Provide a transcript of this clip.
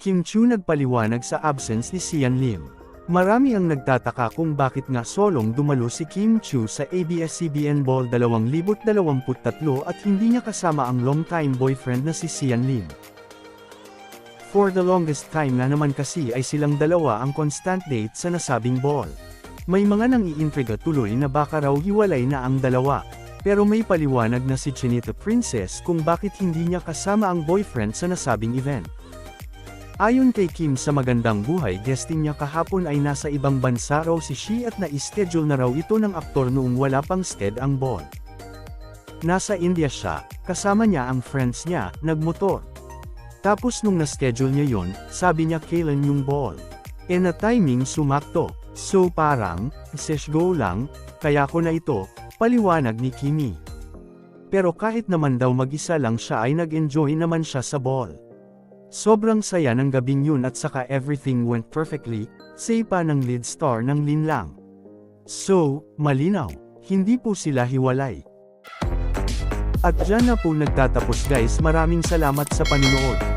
Kim Chu nagpaliwanag sa absence ni Sian Lim. Marami ang nagtataka kung bakit nga solong dumalo si Kim Chu sa ABS-CBN Ball 2023 at hindi niya kasama ang long-time boyfriend na si Sian Lim. For the longest time na naman kasi ay silang dalawa ang constant date sa nasabing ball. May mga nang iintriga tuloy na baka raw hiwalay na ang dalawa. Pero may paliwanag na si Chinita Princess kung bakit hindi niya kasama ang boyfriend sa nasabing event. Ayon kay Kim sa magandang buhay guesting niya kahapon ay nasa ibang bansa raw si Shi at na-schedule na raw ito ng aktor noong wala pang stead ang ball. Nasa India siya, kasama niya ang friends niya, nagmotor. Tapos nung na-schedule niya yon, sabi niya kailan yung ball. E na timing sumakto. So parang, sesh go lang, kaya ko na ito, paliwanag ni Kimi. Pero kahit naman daw mag-isa lang siya ay nag-enjoy naman siya sa ball. Sobrang saya ng gabing yun at saka everything went perfectly, say pa ng lead star ng Lin Lang. So, malinaw, hindi po sila hiwalay. At dyan na po nagtatapos guys maraming salamat sa panunood.